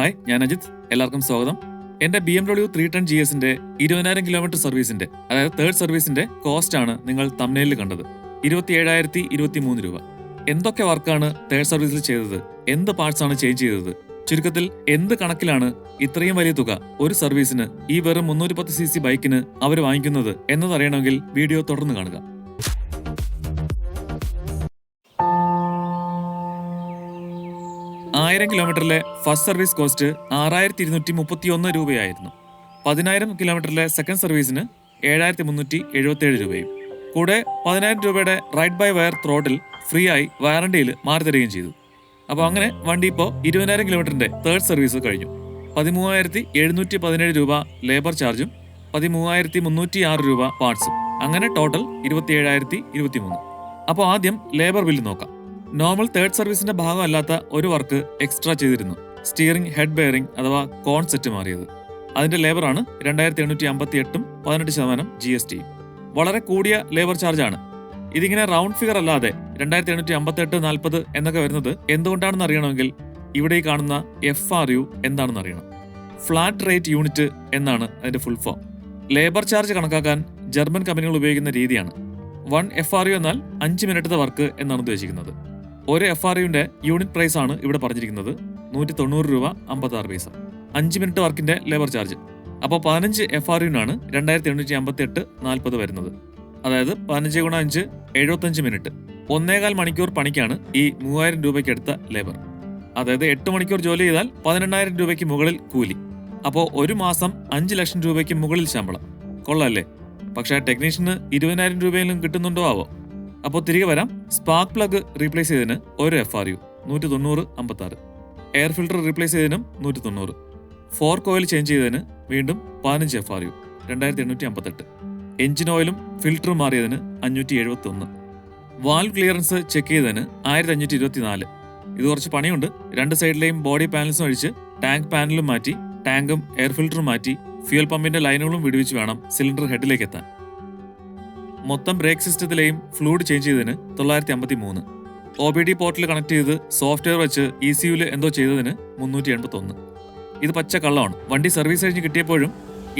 Hi ഞാൻ അജിത്. എല്ലാവർക്കും സ്വാഗതം. എന്റെ B M W three ten G എസിന്റെ ഇരുപതിനായിരം കിലോമീറ്റർ സർവീസിന്റെ അതായത് തേർഡ് സർവീസിന്റെ കോസ്റ്റ് ആണ് നിങ്ങൾ തമിഴിൽ കണ്ടത്. ഇരുപത്തി ഏഴായിരത്തി ഇരുപത്തി മൂന്ന് രൂപ എന്തൊക്കെ വർക്കാണ് തേർഡ് സർവീസിൽ ചെയ്തത്? എന്ത് പാർട്സ് ആണ് ചേഞ്ച് ചെയ്തത്? ചുരുക്കത്തിൽ എന്ത് കണക്കിലാണ് ഇത്രയും വലിയ തുക ഒരു സർവീസിന് ഈ വെറും മുന്നൂറ്റി പത്ത് സി സി ബൈക്കിന് അവർ വാങ്ങിക്കുന്നത് എന്നതറിയണമെങ്കിൽ വീഡിയോ തുടർന്ന് കാണുക. ആയിരം കിലോമീറ്ററിലെ ഫസ്റ്റ് സർവീസ് കോസ്റ്റ് ആറായിരത്തി ഇരുന്നൂറ്റി മുപ്പത്തി ഒന്ന് രൂപയായിരുന്നു. പതിനായിരം കിലോമീറ്ററിലെ സെക്കൻഡ് സർവീസിന് ഏഴായിരത്തി മുന്നൂറ്റി എഴുപത്തിയേഴ് രൂപയും. കൂടെ പതിനായിരം രൂപയുടെ ride by wire throttle free ആയി വാറണ്ടിയിൽ മാറി തരികയും ചെയ്തു. അപ്പോൾ അങ്ങനെ വണ്ടി ഇപ്പോൾ ഇരുപതിനായിരം കിലോമീറ്ററിന്റെ തേർഡ് സർവീസ് കഴിഞ്ഞു. പതിമൂവായിരത്തി എഴുന്നൂറ്റി പതിനേഴ് രൂപ ലേബർ ചാർജും പതിമൂവായിരത്തി മുന്നൂറ്റി ആറ് രൂപ പാർട്സും അങ്ങനെ ടോട്ടൽ ഇരുപത്തി ഏഴായിരത്തി ഇരുപത്തി മൂന്ന് അപ്പോൾ ആദ്യം ലേബർ ബില്ല് നോക്കാം. നോർമൽ തേർഡ് സർവീസിന്റെ ഭാഗമല്ലാത്ത ഒരു വർക്ക് എക്സ്ട്രാ ചെയ്തിരുന്നു. സ്റ്റിയറിംഗ് ഹെഡ് ബെയറിംഗ് അഥവാ കോൺ സെറ്റ് മാറിയത്. അതിന്റെ ലേബറാണ് രണ്ടായിരത്തി എണ്ണൂറ്റി അമ്പത്തി എട്ടും പതിനെട്ട് ശതമാനം ജി എസ് ടി വളരെ കൂടിയ ലേബർ ചാർജാണ് ഇതിങ്ങനെ റൗണ്ട് ഫിഗർ അല്ലാതെ രണ്ടായിരത്തി എണ്ണൂറ്റി അമ്പത്തി എട്ട് നാൽപ്പത് എന്നൊക്കെ വരുന്നത് എന്തുകൊണ്ടാണെന്ന് അറിയണമെങ്കിൽ ഇവിടെ ഈ കാണുന്ന എഫ് ആർ യു എന്താണെന്ന് അറിയണം. ഫ്ലാറ്റ് റേറ്റ് യൂണിറ്റ് എന്നാണ് അതിന്റെ ഫുൾ ഫോം ലേബർ ചാർജ് കണക്കാക്കാൻ ജർമ്മൻ കമ്പനികൾ ഉപയോഗിക്കുന്ന രീതിയാണ്. വൺ എഫ് ആർ യു എന്നാൽ അഞ്ച് മിനിറ്റത്തെ വർക്ക് എന്നാണ് ഉദ്ദേശിക്കുന്നത്. ഒരു എഫ് ആർ യുവിന്റെ യൂണിറ്റ് പ്രൈസ് ആണ് ഇവിടെ പറഞ്ഞിരിക്കുന്നത്. നൂറ്റി തൊണ്ണൂറ് രൂപ അമ്പത്തി ആറ് പൈസ. അഞ്ച് മിനിറ്റ് വർക്കിന്റെ ലേബർ ചാർജ്. അപ്പോൾ പതിനഞ്ച് എഫ് ആർ യുനാണ് രണ്ടായിരത്തി എണ്ണൂറ്റി അമ്പത്തി എട്ട് നാൽപ്പത് വരുന്നത്. അതായത് പതിനഞ്ച് ഗുണ അഞ്ച് എഴുപത്തഞ്ച് മിനിറ്റ്. ഒന്നേകാൽ മണിക്കൂർ പണിക്കാണ് ഈ മൂവായിരം രൂപയ്ക്ക് എടുത്ത ലേബർ. അതായത് എട്ട് മണിക്കൂർ ജോലി ചെയ്താൽ പതിനെണ്ണായിരം രൂപയ്ക്ക് മുകളിൽ കൂലി. അപ്പോൾ ഒരു മാസം അഞ്ച് ലക്ഷം രൂപയ്ക്ക് മുകളിൽ ശമ്പളം. കൊള്ളാല്ലേ? പക്ഷേ ടെക്നീഷ്യന് ഇരുപതിനായിരം രൂപയിലും കിട്ടുന്നുണ്ടോ ആവോ? അപ്പോൾ തിരികെ വരാം. സ്പാർക്ക് പ്ലഗ് റീപ്ലേസ് ചെയ്തതിന് ഒരു എഫ് ആർ യു നൂറ്റി തൊണ്ണൂറ് അമ്പത്തി ആറ് എയർ ഫിൽട്ടർ റീപ്ലേസ് ചെയ്തതിനും നൂറ്റി തൊണ്ണൂറ് ഫോർ കോയിൽ ചേഞ്ച് ചെയ്തതിന് വീണ്ടും പതിനഞ്ച് എഫ് ആർ യു രണ്ടായിരത്തി എണ്ണൂറ്റി അമ്പത്തെട്ട് എഞ്ചിൻ ഓയിലും ഫിൽട്ടറും മാറിയതിന് അഞ്ഞൂറ്റി എഴുപത്തി ഒന്ന് വാൽവ് ക്ലിയറൻസ് ചെക്ക് ചെയ്തതിന് ആയിരത്തി അഞ്ഞൂറ്റി ഇരുപത്തി നാല് ഇത് കുറച്ച് പണിയുണ്ട്. രണ്ട് സൈഡിലെയും ബോഡി പാനൽസും അഴിച്ച് ടാങ്ക് പാനലും മാറ്റി ടാങ്കും എയർ ഫിൽട്ടറും മാറ്റി ഫ്യൂൽ പമ്പിന്റെ ലൈനുകളും വിടുവിച്ച് വേണം സിലിണ്ടർ ഹെഡിലേക്ക് എത്താൻ. മൊത്തം ബ്രേക്ക് സിസ്റ്റത്തിലെയും ഫ്ലൂഡ് ചേഞ്ച് ചെയ്തതിന് തൊള്ളായിരത്തി അമ്പത്തി മൂന്ന് ഒ ബി ഡി പോർട്ടിൽ കണക്ട് ചെയ്ത് സോഫ്റ്റ്വെയർ വെച്ച് ഇ സി യുൽ എന്തോ ചെയ്തതിന് മുന്നൂറ്റി എൺപത്തി ഒന്ന് ഇത് പച്ച കള്ളമാണ്. വണ്ടി സർവീസ് കഴിഞ്ഞ് കിട്ടിയപ്പോഴും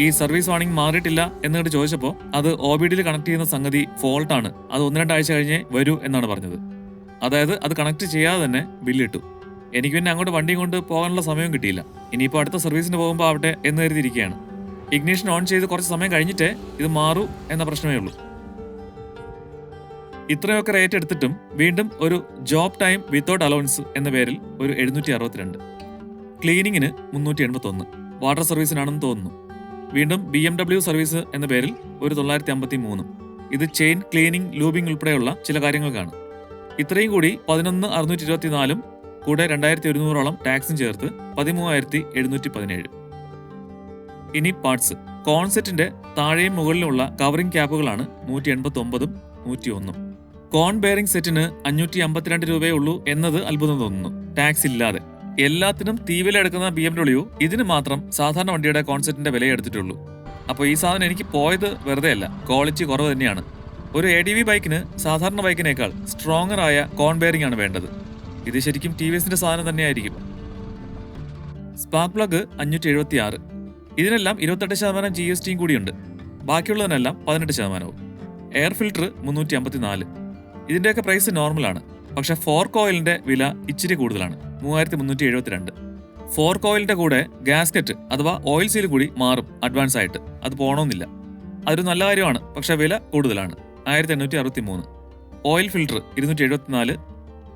ഈ സർവീസ് വാണിംഗ് മാറിയിട്ടില്ല എന്നിട്ട് ചോദിച്ചപ്പോൾ അത് ഒ ബി ഡിയിൽ കണക്ട് ചെയ്യുന്ന സംഗതി ഫോൾട്ടാണ് അത് ഒന്ന് രണ്ടാഴ്ച കഴിഞ്ഞേ വരൂ എന്നാണ് പറഞ്ഞത്. അതായത് അത് കണക്ട് ചെയ്യാതെ തന്നെ ബില്ലിട്ടു എനിക്ക് പിന്നെ അങ്ങോട്ട് വണ്ടിയും കൊണ്ട് പോകാനുള്ള സമയം കിട്ടിയില്ല. ഇനിയിപ്പോൾ അടുത്ത സർവീസിന് പോകുമ്പോൾ ആവട്ടെ എന്ന് കരുതിയിരിക്കുകയാണ്. ഇഗ്നീഷൻ ഓൺ ചെയ്ത് കുറച്ച് സമയം കഴിഞ്ഞിട്ടേ ഇത് മാറൂ എന്ന പ്രശ്നമേ ഉള്ളൂ. ഇത്രയൊക്കെ റേറ്റ് എടുത്തിട്ടും വീണ്ടും ഒരു ജോബ് ടൈം വിത്തൗട്ട് അലവൻസ് എന്ന പേരിൽ ഒരു എഴുന്നൂറ്റി അറുപത്തിരണ്ട് ക്ലീനിങ്ങിന് മുന്നൂറ്റി എൺപത്തൊന്ന് വാട്ടർ സർവീസിനാണെന്ന് തോന്നുന്നു. വീണ്ടും ബി എം ഡബ്ല്യു സർവീസ് എന്ന പേരിൽ ഒരു തൊള്ളായിരത്തി അമ്പത്തി മൂന്നും ഇത് ചെയിൻ ക്ലീനിങ് ലൂബിംഗ് ഉൾപ്പെടെയുള്ള ചില കാര്യങ്ങൾക്കാണ്. ഇത്രയും കൂടി പതിനൊന്ന് അറുന്നൂറ്റി ഇരുപത്തിനാലും കൂടെ രണ്ടായിരത്തി ഒരുന്നൂറോളം ടാക്സും ചേർത്ത് പതിമൂവായിരത്തി എഴുന്നൂറ്റി പതിനേഴ് ഇനി പാർട്സ് കോൺസെറ്റിന്റെ താഴെയും മുകളിലുമുള്ള കവറിംഗ് ക്യാപ്പുകളാണ് നൂറ്റി എൺപത്തി ഒമ്പതും നൂറ്റി ഒന്നും കോൺ ബെയറിംഗ് സെറ്റിന് അഞ്ഞൂറ്റി അമ്പത്തിരണ്ട് രൂപയേ ഉള്ളൂ എന്നത് അത്ഭുതം തോന്നുന്നു. ടാക്സ് ഇല്ലാതെ. എല്ലാത്തിനും തീവില എടുക്കുന്ന ബി എം ഡബ്ല്യു ഇതിന് മാത്രം സാധാരണ വണ്ടിയുടെ കോൺസെപ്റ്റിന്റെ വില എടുത്തിട്ടുള്ളൂ. അപ്പോൾ ഈ സാധനം എനിക്ക് പോയത് വെറുതെ അല്ല ക്വാളിറ്റി കുറവ് തന്നെയാണ്. ഒരു എ ഡി വി ബൈക്കിന് സാധാരണ ബൈക്കിനേക്കാൾ സ്ട്രോങ്ങർ ആയ കോൺ ബെയറിംഗ് ആണ് വേണ്ടത്. ഇത് ശരിക്കും ടി വി എസിന്റെ സാധനം തന്നെയായിരിക്കും. സ്പാർക്ക് പ്ലഗ് അഞ്ഞൂറ്റി എഴുപത്തി ആറ് ഇതിനെല്ലാം ഇരുപത്തെട്ട് ശതമാനം ജി എസ് ടിയും കൂടിയുണ്ട്. ബാക്കിയുള്ളതിനെല്ലാം പതിനെട്ട് ശതമാനവും. എയർ ഫിൽട്ടർ മുന്നൂറ്റി അമ്പത്തിനാല് ഇതിന്റെയൊക്കെ പ്രൈസ് നോർമലാണ്. പക്ഷെ ഫോർ ഓയിലിന്റെ വില ഇച്ചിരി കൂടുതലാണ്. മൂവായിരത്തി മുന്നൂറ്റി എഴുപത്തിരണ്ട് ഫോർക്ക് ഓയിലിന്റെ കൂടെ ഗാസ്കറ്റ് അഥവാ ഓയിൽ സീൽ കൂടി മാറും അഡ്വാൻസ് ആയിട്ട്. അത് പോകണമെന്നില്ല അതൊരു നല്ല കാര്യമാണ്. പക്ഷെ വില കൂടുതലാണ്. ആയിരത്തി എണ്ണൂറ്റി അറുപത്തി മൂന്ന് ഓയിൽ ഫിൽട്ടർ ഇരുന്നൂറ്റി എഴുപത്തിനാല്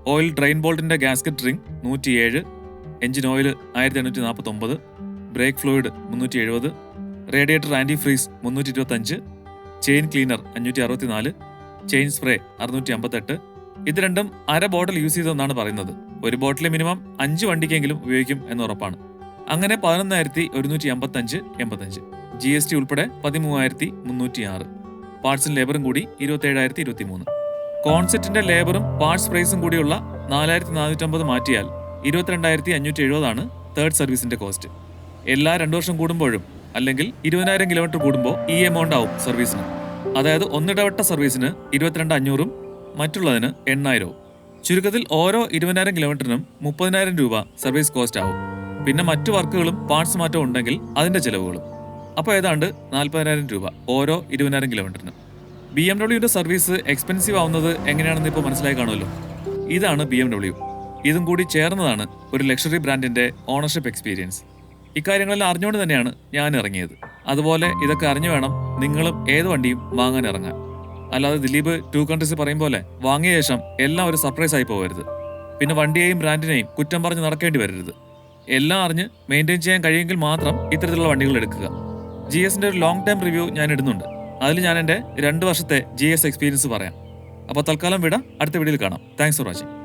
ഓയിൽ ഡ്രെയിൻ ബോൾട്ടിന്റെ ഗാസ്കറ്റ് റിംഗ് നൂറ്റിയേഴ്. എഞ്ചിൻ ഓയിൽ ആയിരത്തി എണ്ണൂറ്റി നാൽപ്പത്തി ഒമ്പത് ബ്രേക്ക് ഫ്ലൂയിഡ് മുന്നൂറ്റി എഴുപത് റേഡിയേറ്റർ ആന്റി ഫ്രീസ് മുന്നൂറ്റി ഇരുപത്തഞ്ച് ചെയിൻ ക്ലീനർ അഞ്ഞൂറ്റി അറുപത്തിനാല് ചെയിൻ സ്പ്രേ അറുന്നൂറ്റി അമ്പത്തെട്ട് ഇത് രണ്ടും അര ബോട്ടിൽ യൂസ് ചെയ്തെന്നാണ് പറയുന്നത്. ഒരു ബോട്ടിൽ മിനിമം അഞ്ച് വണ്ടിക്കെങ്കിലും ഉപയോഗിക്കും എന്ന് ഉറപ്പാണ്. അങ്ങനെ പതിനൊന്നായിരത്തി ഒരുന്നൂറ്റി അമ്പത്തഞ്ച് എൺപത്തഞ്ച്. ജി എസ് ടി ഉൾപ്പെടെ പതിമൂവായിരത്തി മുന്നൂറ്റി ആറ് പാർട്സും ലേബറും കൂടി ഇരുപത്തേഴായിരത്തി ഇരുപത്തി മൂന്ന് കോൺസെപ്റ്റിന്റെ ലേബറും പാർട്സ് പ്രൈസും കൂടിയുള്ള നാലായിരത്തി നാനൂറ്റമ്പത് മാറ്റിയാൽ ഇരുപത്തിരണ്ടായിരത്തി അഞ്ഞൂറ്റി എഴുപതാണ് തേർഡ് സർവീസിന്റെ കോസ്റ്റ്. എല്ലാ രണ്ടു വർഷം കൂടുമ്പോഴും അല്ലെങ്കിൽ ഇരുപതിനായിരം കിലോമീറ്റർ കൂടുമ്പോൾ ഈ എമൗണ്ട് ആവും സർവീസിന്. അതായത് ഒന്നിടവട്ട സർവീസിന് ഇരുപത്തിരണ്ട് അഞ്ഞൂറും മറ്റുള്ളതിന് എണ്ണായിരവും. ചുരുക്കത്തിൽ ഓരോ ഇരുപതിനായിരം കിലോമീറ്ററിനും മുപ്പതിനായിരം രൂപ സർവീസ് കോസ്റ്റ് ആവും. പിന്നെ മറ്റു വർക്കുകളും പാർട്സ് മാറ്റവും ഉണ്ടെങ്കിൽ അതിന്റെ ചിലവുകളും. അപ്പോൾ ഏതാണ്ട് നാൽപ്പതിനായിരം രൂപ ഓരോ ഇരുപതിനായിരം കിലോമീറ്ററിനും. ബി എം സർവീസ് എക്സ്പെൻസീവ് ആവുന്നത് എങ്ങനെയാണെന്ന് ഇപ്പോൾ മനസ്സിലായി കാണുമല്ലോ. ഇതാണ് ബി എം ഡബ്ല്യു ഇതും കൂടി ചേർന്നതാണ് ഒരു ലക്ഷറി ബ്രാൻഡിന്റെ ഓണർഷിപ്പ് എക്സ്പീരിയൻസ് ഇക്കാര്യങ്ങളെല്ലാം അറിഞ്ഞുകൊണ്ട് തന്നെയാണ് ഞാൻ ഇറങ്ങിയത്. അതുപോലെ ഇതൊക്കെ അറിഞ്ഞു വേണം നിങ്ങളും ഏത് വണ്ടിയും വാങ്ങാൻ ഇറങ്ങാൻ. അല്ലാതെ ദിലീപ് ടു കൺട്രീസ് പറയും പോലെ വാങ്ങിയ ശേഷം എല്ലാം ഒരു സർപ്രൈസ് ആയി പോകരുത്. പിന്നെ വണ്ടിയെയും ബ്രാൻഡിനെയും കുറ്റം പറഞ്ഞ് നടക്കേണ്ടി വരരുത്. എല്ലാം അറിഞ്ഞ് മെയിന്റെയിൻ ചെയ്യാൻ കഴിയുമെങ്കിൽ മാത്രം ഇത്തരത്തിലുള്ള വണ്ടികൾ എടുക്കുക. ജി എസിന്റെ ഒരു ലോങ് ടൈം റിവ്യൂ ഞാൻ ഇടുന്നുണ്ട്. അതിൽ ഞാൻ എന്റെ രണ്ട് വർഷത്തെ ജി എസ് എക്സ്പീരിയൻസ് പറയാം. അപ്പോൾ തൽക്കാലം വിട. അടുത്ത വീഡിയോയിൽ കാണാം. Thanks for watching